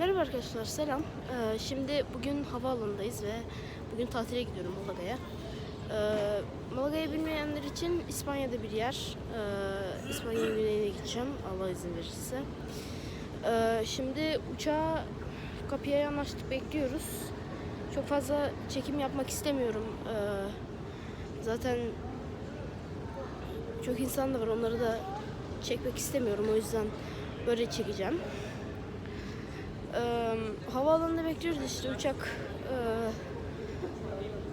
Merhaba arkadaşlar, selam. Ee, şimdi bugün havaalanındayız ve bugün tatile gidiyorum Malaga'ya. Ee, Malaga'yı bilmeyenler için İspanya'da bir yer. Ee, İspanya'nın güneyine gideceğim, Allah izin verirse. Ee, şimdi uçağa kapıya yanaştık, bekliyoruz. Çok fazla çekim yapmak istemiyorum. Ee, zaten çok insan da var, onları da çekmek istemiyorum. O yüzden böyle çekeceğim. Ee, havaalanında bekliyoruz işte uçak e,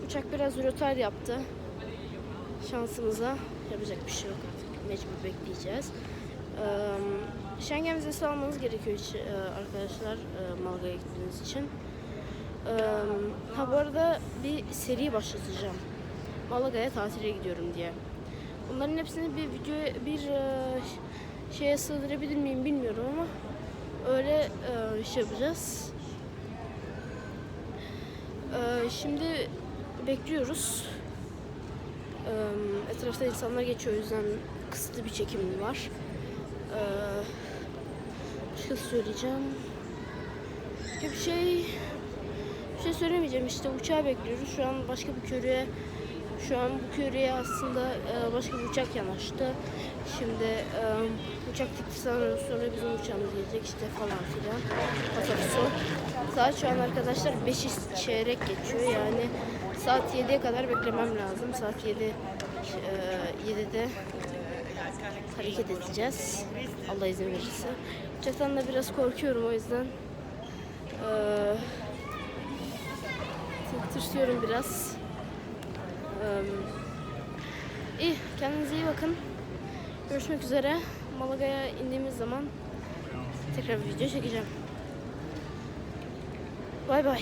uçak biraz rötar yaptı. Şansımıza yapacak bir şey yok artık mecbur bekleyeceğiz. Ee, Schengen vizesi almanız gerekiyor hiç, e, arkadaşlar e, Malga'ya gittiğiniz için. Ee, ha bu arada bir seri başlatacağım. Malaga'ya tatile gidiyorum diye. Bunların hepsini bir video bir e, şeye sığdırabilir miyim bilmiyorum ama öyle e, şey yapacağız. E, şimdi bekliyoruz. E, etrafta insanlar geçiyor o yüzden kısıtlı bir çekim var. E, başka söyleyeceğim. Bir şey bir şey söylemeyeceğim işte uçağı bekliyoruz. Şu an başka bir körüye şu an bu körüye aslında e, başka bir uçak yanaştı. Şimdi e, uçak çıktıktan sonra bizim uçağımız gelecek işte falan filan. Pasaportu. Saat şu an arkadaşlar 5 çeyrek geçiyor yani saat 7'ye kadar beklemem lazım. Saat 7 e, 7'de hareket edeceğiz. Allah izin verirse. Uçaktan da biraz korkuyorum o yüzden. Eee tırsıyorum biraz. İyi, kendinize iyi bakın. Görüşmek üzere. Malaga'ya indiğimiz zaman tekrar video çekeceğim. Bay bay.